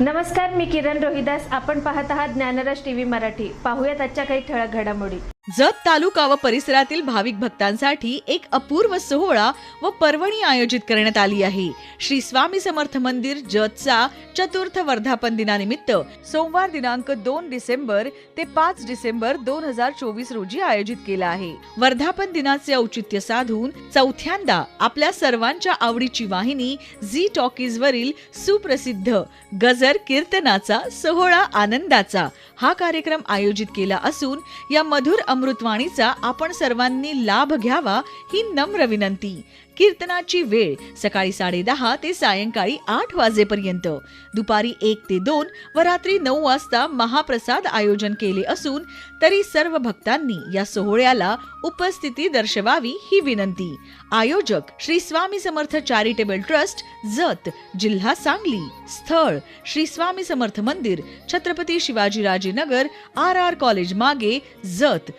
नमस्कार मी किरण रोहिदास. आपण पाहत आहात ज्ञानरस टीव्ही मराठी. पाहूयात आजच्या काही ठळक घडामोडी. जत तालुका व परिसरातील भाविक भक्तांसाठी एक अपूर्व सोहळा व पर्वणी आयोजित करण्यात आली आहे. श्री स्वामी समर्थ मंदिर जतचा चतुर्थ वर्धापन दिनानिमित्त सोमवार दिनांक दोन डिसेंबर ते पाच डिसेंबर दोन हजार चोवीस रोजी आयोजित केला आहे. वर्धापन दिनाचे औचित्य साधून चौथ्यांदा आपल्या सर्वांच्या आवडीची वाहिनी झी टॉकीज वरील सुप्रसिद्ध गजर कीर्तनाचा सोहळा आनंदाचा हा कार्यक्रम आयोजित केला असून या मधुर अमृतवाणीचा आपण सर्वांनी लाभ घ्यावा ही नम्र विनंती. कीर्तनाची वेळ सकाळी साडेदहा ते सायंकाळी आठ वाजेपर्यंत. दुपारी एक ते दोन व रात्री नऊ वाजता महाप्रसाद आयोजन केले असून तरी सर्व भक्तांनी या सोहळ्याला उपस्थिती दर्शवावी ही विनंती. आयोजक श्री स्वामी समर्थ चॅरिटेबल ट्रस्ट जत जिल्हा सांगली. स्थळ श्री स्वामी समर्थ मंदिर Chhatrapati Shivajiraje Nagar R R college मागे जत